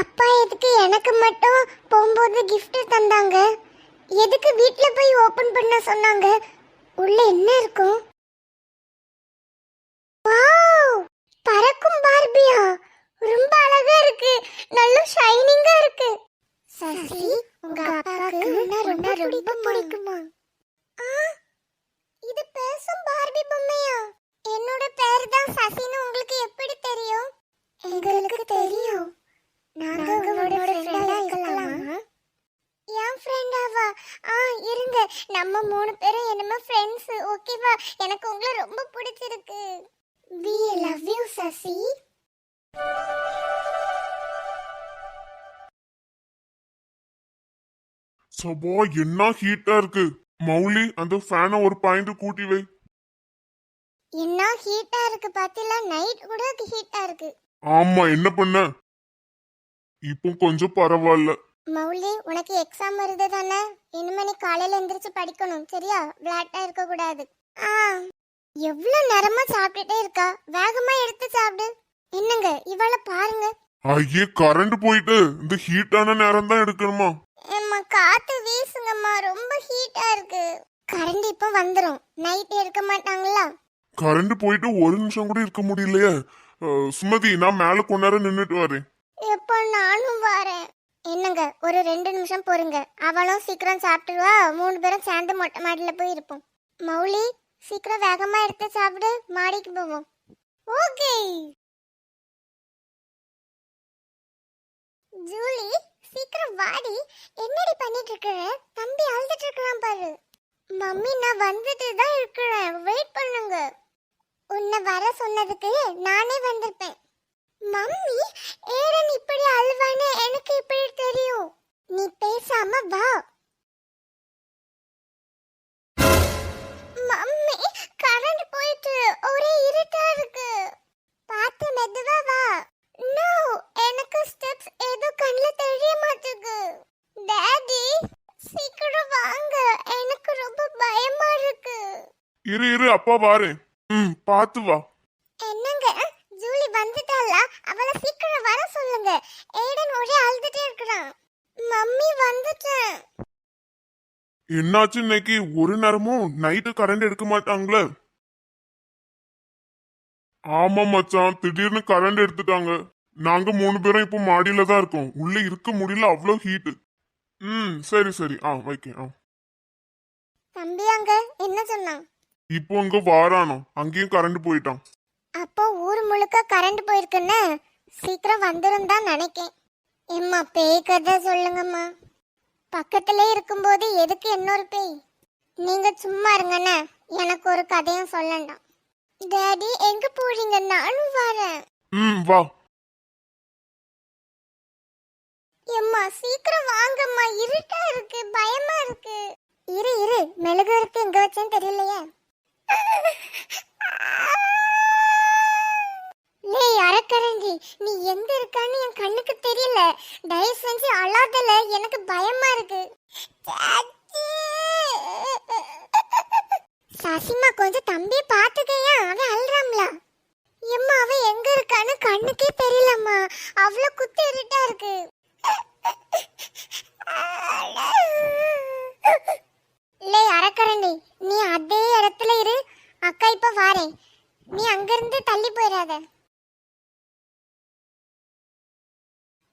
அப்பா எதுக்கு எனக்கு மட்டும் போகும்போது கிஃப்ட் தந்தாங்க. எதுக்கு வீட்ல போய் ஓபன் பண்ண சொன்னாங்க? உள்ள என்ன இருக்கும்? வாவ் பறக்கும் பார்பியா. ரொம்ப அழகா இருக்கு. நல்ல ஷைனிங்கா இருக்கு. சசி உங்க அப்பாக்கு ரொம்ப ரொம்ப பிடிக்குமா? ஆ இது பேசும் பார்பி பொம்மையா? என்னோட பேர் தான் சசின்னு உங்களுக்கு எப்படி தெரியும்? எங்களுக்கு தெரியும். நாங்க உங்களோட ஃப்ரெண்டா இருக்கலாமா? என் ஃப்ரெண்டாவா ஆ இருங்க. நம்ம மூணு பேரும் என்னமோ ஃப்ரெண்ட்ஸ் ஓகேவா எனக்கு உங்களை ரொம்ப பிடிச்சிருக்கு. We love you Sasi. Saba என்ன ஹீட்டா இருக்கு? மௌலி அந்த ஃபேனை ஒரு பாயிண்ட் கூட்டி வை. என்ன ஹீட்டா இருக்கு? பாத்தீங்களா? நைட் கூட ஹீட்டா இருக்கு. ஆமா என்ன பண்ண? இப்போ கொஞ்சம் பரவாயில்ல. மௌலி உனக்கு எக்ஸாம் வருது தானே? இனிமே நீ காலையில எந்திரிச்சு படிக்கணும் சரியா? விளையாட்டா இருக்க கூடாது ஆ. எவ்வளவு நேரமா சாப்பிட்டுட்டே இருக்கா? வேகமா எடுத்து சாப்பிடு. என்னங்க இவள பாருங்க. ஐயே கரண்ட் போயிட்டு இந்த ஹீட்டான நேரம் தான் எடுக்கணுமா? ஏம்மா காத்து வீசுங்கம்மா ரொம்ப ஹீட்டா இருக்கு. கரண்ட் இப்ப வந்துரும். நைட் எடுக்க மாட்டாங்களா? கரண்ட் போயிட்டு ஒரு நிமிஷம் கூட இருக்க முடியலையே. சுமதி நான் மேல நேரம் நின்னுட்டு வரேன். எப்ப நானும் வரேன். என்னங்க ஒரு ரெண்டு நிமிஷம் பொறுங்க. அவளும் சீக்கிரம் சாப்பிட்டுருவா மூணு பேரும் சேர்ந்து மொட்டை மாடியில் போய் இருப்போம். மௌலி சீக்கிரம் வேகமா எடுத்து சாப்பிடு மாடிக்கு போவோம். ஓகே. ஜூலி சீக்கிரம் வாடி. என்னடி பண்ணிட்டு இருக்கிற தம்பி அழுதுட்டு இருக்கலாம் பாரு. மம்மி நான் வந்துட்டு தான் இருக்கிறேன். வெயிட் பண்ணுங்க. உன்னை வர சொன்னதுக்கு நானே வந்திருப்பேன். மம்மி ஏரன் இப்படி அழுவானே? எனக்கு இப்படி தெரியும். நீ பேசாம வா. மம்மி கரண்ட் போயிட்டு ஒரே இருட்டா இருக்கு. பார்த்து மெதுவா வா. நோ எனக்கு ஸ்டெப்ஸ் ஏதோ கண்ணுல தெரிய மாட்டுது டாடி சீக்கிரம் வாங்க. எனக்கு ரொம்ப பயமா இருக்கு. இரு இரு அப்பா வாரேன். ம் பார்த்து வா என்னங்க ஜூலி வந்துட்டாளா அவளை சீக்கிரம் வர சொல்லுங்க ஏடன் ஒரே அழுதுட்டே இருக்கிறான் மம்மி வந்துட்டேன் என்னாச்சு இன்னைக்கு? ஒரு நேரமும் நைட்டு கரண்ட் எடுக்க மாட்டாங்களே. ஆமா மச்சான் திடீர்னு கரண்ட் எடுத்துட்டாங்க. நாங்க மூணு பேரும் இப்போ மாடியில தான் இருக்கோம். உள்ள இருக்க முடியல அவ்வளோ ஹீட் ம் சரி சரி. ஆ வைக்க ஆ. தம்பி அங்க என்ன சொன்னான்? இப்போ இங்க வாரானோ அங்கேயும் கரண்ட் போயிட்டான். அப்போ ஊர் முழுக்க கரண்ட் போயிருக்குன்னு சீக்கிரம் வந்துரும் தான் நினைக்கேன். எம்மா பேய் கதை சொல்லுங்கம்மா. பக்கத்திலே இருக்கும்போது எதுக்கு இன்னொரு பேய்? நீங்க சும்மா இருங்கண்ணே. எனக்கு ஒரு கதையும் சொல்லண்டாம். டாடி எங்க போறீங்க? நானும் வரேன். ம் வா. எம்மா சீக்கிரம் வாங்கம்மா. இருட்டா இருக்கு பயமா இருக்கு. இரு இரு. மெழுகுவர்த்தி எங்க வச்சேன்னு தெரியலையே. லேய் அரக்கரண்டி நீ எங்க இருக்கான்னு என் கண்ணுக்கு தெரியல. தயவு செஞ்சு அழாதல. எனக்கு பயமா இருக்கு சசிமா கொஞ்சம் தம்பி பாத்துக்கையா அவன் அழுறாம்ல எம்மா அவன் எங்க இருக்கான்னு கண்ணுக்கே தெரியலம்மா அவ்வளவு குத்து இருட்டா இருக்கு லே அரக்கரண்டி நீ அதே இடத்துல இரு அக்கா இப்ப வாரேன் நீ அங்கிருந்து தள்ளி போயிடாத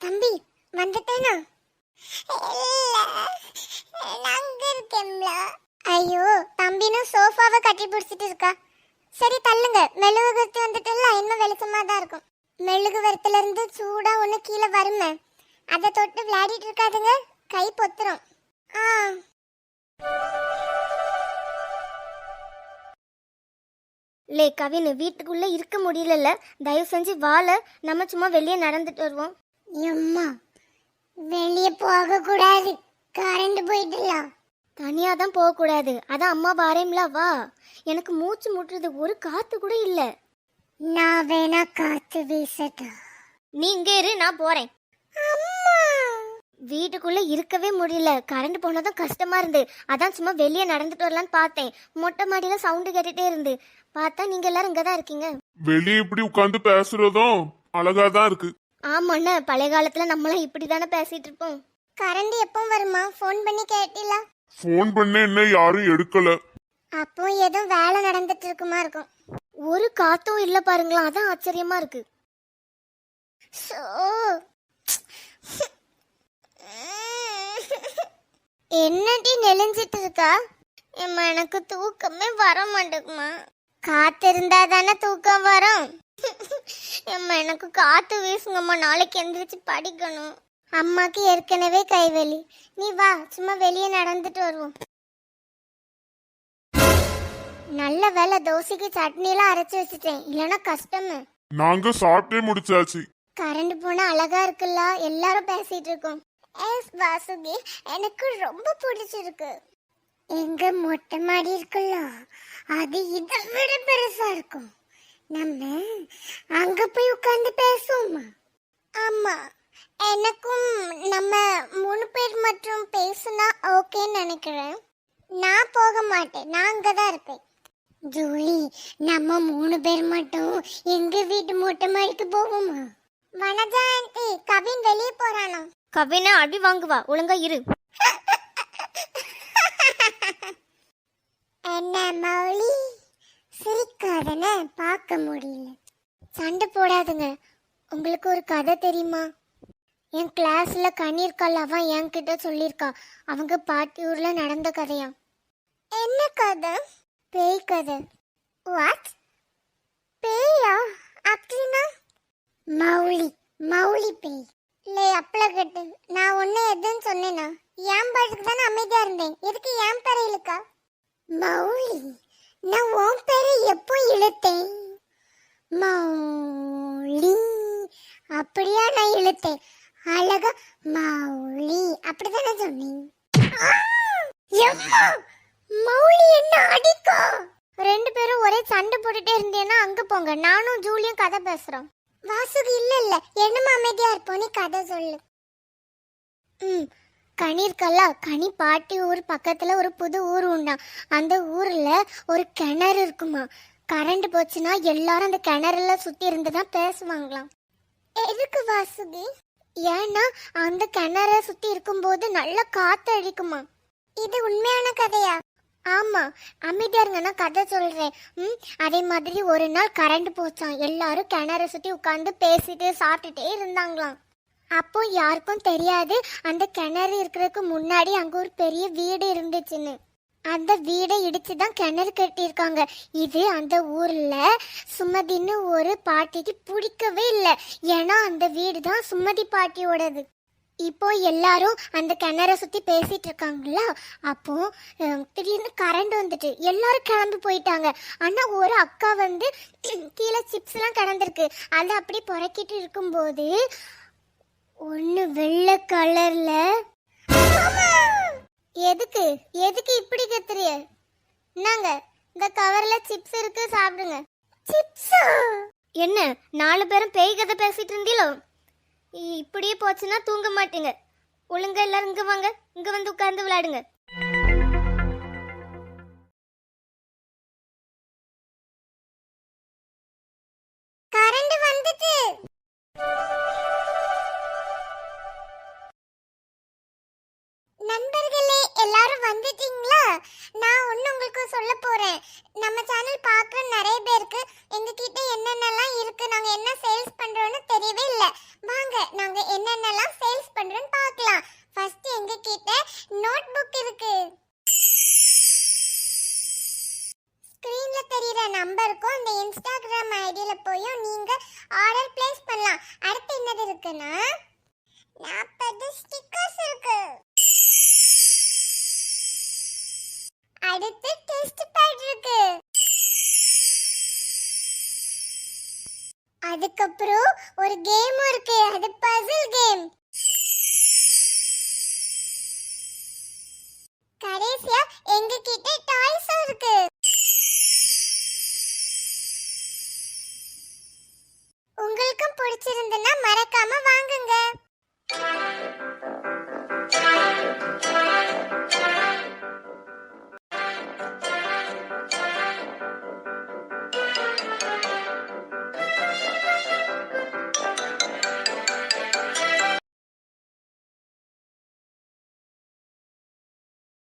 தம்பி வந்துட்டேனா அங்க இருக்கேன்ல ஐயோ தம்பின்னு சோஃபாவை கட்டி பிடிச்சிட்டு இருக்கா சரி தள்ளுங்க மெழுகுவர்த்தி வந்துட்டுல இன்னும் வெளிச்சமா தான் இருக்கும் மெழுகுவர்த்தில இருந்து ஒண்ணு கீழே வருமே அதை தொட்டு விளையாடிட்டு இருக்காதுங்க. கை பொத்துரும். ஆ. லே கவின் வீட்டுக்குள்ள இருக்க முடியலல்ல. தயவு செஞ்சு வாழ நம்ம சும்மா வெளியே நடந்துட்டு வருவோம். எம்மா வெளியே போக கூடாது. கரண்ட் போயிட்டுலாம் தனியா தான் போக கூடாது. அதான் அம்மா வாரேம்ல வா. எனக்கு மூச்சு முட்டுறது ஒரு காத்து கூட இல்ல. நான் வேணா காத்து வீசட்டா. நீ இங்க இரு நான் போறேன். அம்மா! வீட்டுக்குள்ள இருக்கவே முடியல. கரண்ட் போனதும் கஷ்டமா இருந்து. அதான் சும்மா வெளியே நடந்துட்டு வரலான்னு பார்த்தேன். மொட்டை மாடியில சவுண்டு கேட்டுட்டே இருந்து. பார்த்தா நீங்க எல்லாரும் இங்க தான் இருக்கீங்க. வெளியே இப்படி உட்காந்து பேசுறதும் அழகா தான் இருக்கு. ஆமாண்ணே பழைய காலத்துல நம்மளாம் இப்படி தானே பேசிட்டு இருப்போம். கரண்ட் எப்போ வருமா? ஃபோன் பண்ணி கேட்டில? ஃபோன் பண்ண என்ன யாரும் எடுக்கல. அப்போ ஏதோ வேலை நடந்துட்டு இருக்குமா இருக்கும். ஒரு காத்தும் இல்ல பாருங்களா அதான் ஆச்சரியமா இருக்கு. சோ என்னடி நெளிஞ்சிட்டு இருக்கா? எனக்கு தூக்கமே வர மாட்டேங்குமா? காத்து இருந்தா தானே தூக்கம் வரும். எம்மா எனக்கு காத்து வீசுங்கம்மா. நாளைக்கு எந்திரிச்சு படிக்கணும். அம்மாக்கு ஏற்கனவே கைவலி. நீ வா சும்மா வெளியே நடந்துட்டு வருவோம். நல்ல வேலை தோசைக்கு சட்னி எல்லாம் அரைச்சு வச்சுட்டேன். இல்லைன்னா கஷ்டமே. நாங்க சாப்பிட்டே முடிச்சாச்சு. கரண்ட் போனா அழகா இருக்குல்ல? எல்லாரும் பேசிட்டு இருக்கோம் எஸ் வாசுகி எனக்கு ரொம்ப பிடிச்சிருக்கு. எங்க மொட்டை மாடி இருக்குல்ல? அது இதை விட பெருசா இருக்கும். நம்ம அங்க போய் உட்கார்ந்து பேசுவோமா? ஆமா. எனக்கும் நம்ம மூணு பேர் மட்டும் பேசுனா ஓகேன்னு நினைக்கிறேன். நான் போக மாட்டேன். நான் அங்கதான் இருப்பேன். ஜூலி நம்ம மூணு பேர் மட்டும் எங்க வீட்டு மொட்டை மாடிக்கு போவோமா? வனஜா ஆண்டி கவின் வெளியே போறானா? கவினா அடி வாங்குவா. ஒழுங்கா இரு. என்ன மௌலி? சிரிக்காதன பார்க்க முடியல. சண்டை போடாதுங்க. உங்களுக்கு ஒரு கதை தெரியுமா? என் கிளாஸ்ல கண்ணீர்கால் அவன் என்கிட்ட சொல்லியிருக்கா. அவங்க பாட்டி ஊர்ல நடந்த கதையா என்ன கதை? பேய் கதை. வாட் பேயா? அப்படின்னா? மௌலி மௌலி பேய் இல்லை அப்பள கட்டு. நான் ஒன்று எதுன்னு சொன்னேனா? என் பாட்டுக்கு தானே அமைதியாக இருந்தேன். எதுக்கு என் பேரை இழுக்கா? மௌலி நான் உன் பேரை எப்போ இழுத்தேன்? மௌலி அப்படியா நான் இழுத்தேன் அழகா மௌலி அப்படிதானே சொன்னேன் ஆ! எம்மா! மௌலி என்ன அடிக்கும் ரெண்டு பேரும் ஒரே சண்டை போட்டுட்டே இருந்தேன்னா அங்க போங்க நானும் ஜூலியும் கதை பேசுறோம் வாசுகி இல்ல என்னமா அமைதியா இருப்போம் நீ கதை சொல்லு. ம் கனி இருக்கல்லா கனி பாட்டி ஊர் பக்கத்துல ஒரு புது ஊர் உண்டாம் அந்த ஊர்ல ஒரு கிணறு இருக்குமா? கரண்ட் போச்சுன்னா எல்லாரும் அந்த கிணறுல சுத்தி இருந்து தான் பேசுவாங்களாம். எதுக்கு வாசுகி? ஏன்னா அந்த கிணற சுத்தி இருக்கும்போது நல்ல காத்து அடிக்குமா? இது உண்மையான கதையா? ஆமா அமைதியா இருங்கன்னா கதை சொல்றேன். ம் அதே மாதிரி ஒரு நாள் கரண்ட் போச்சான் எல்லாரும் கிணறு சுத்தி உட்காந்து பேசிட்டு சாப்பிட்டுட்டே இருந்தாங்களாம். அப்போ யாருக்கும் தெரியாது அந்த கிணறு இருக்கிறதுக்கு முன்னாடி அங்க ஒரு பெரிய வீடு இருந்துச்சுன்னு. அந்த வீடை இடிச்சு தான் கிணறு கட்டியிருக்காங்க. இது அந்த ஊர்ல சுமதின்னு ஒரு பாட்டிக்கு பிடிக்கவே இல்லை. ஏன்னா அந்த வீடு தான் சுமதி பாட்டியோடது. இப்போ எல்லாரும் அந்த கிணற சுத்தி பேசிட்டு இருக்காங்களா அப்போ திடீர்னு கரண்ட் வந்துட்டு. எல்லாரும் கிளம்பி போயிட்டாங்க. ஆனா ஒரு அக்கா வந்து கீழே சிப்ஸ் எல்லாம் கிடந்திருக்கு. அதை அப்படி புறக்கிட்டு இருக்கும்போது ஒண்ணு வெள்ளை கலர்ல எதுக்கு? எதுக்கு இப்படி கத்துறிய? என்னங்க இந்த கவர்ல சிப்ஸ் இருக்கு சாப்பிடுங்க. சிப்ஸா என்ன நாலு பேரும் பேய் கதை பேசிட்டு இருந்தீங்களோ இப்படியே போச்சுன்னா தூங்க மாட்டீங்க. ஒழுங்க எல்லாரும் இங்க வாங்க. இங்க வந்து உட்கார்ந்து விளையாடுங்க. கரண்ட் வந்துட்டு. நண்பர்களே எல்லாரும் வந்துட்டீங்களா? நான் ஒண்ணு உங்களுக்கு சொல்ல போறேன். நம்ம சேனல் பார்க்குற நிறைய பேருக்கு எங்ககிட்ட என்னென்னலாம் இருக்கு? நாங்க என்ன சேல்ஸ் பண்றோம்னு தெரியவே இல்லை. வாங்க நாங்க என்னென்னலாம் சேல்ஸ் பண்றோம்னு பார்க்கலாம். ஃபர்ஸ்ட் எங்ககிட்ட நோட் புக் இருக்கு. ஸ்க்ரீன்ல தெரிகிற நம்பருக்கும் இந்த இன்ஸ்டாகிராம் ஐடியில போயும் நீங்க ஆர்டர் பிளேஸ் பண்ணலாம். அடுத்து என்னது இருக்குன்னா நாற்பது ஸ்டிக்கர்ஸ் இருக்கு. அடுத்து டெஸ்ட் பேட் இருக்கு. அதுக்கப்புறம் ஒரு கேம் இருக்கு. அது பசில் கேம் கடைசியா எங்க கிட்ட டாய்ஸும் இருக்கு.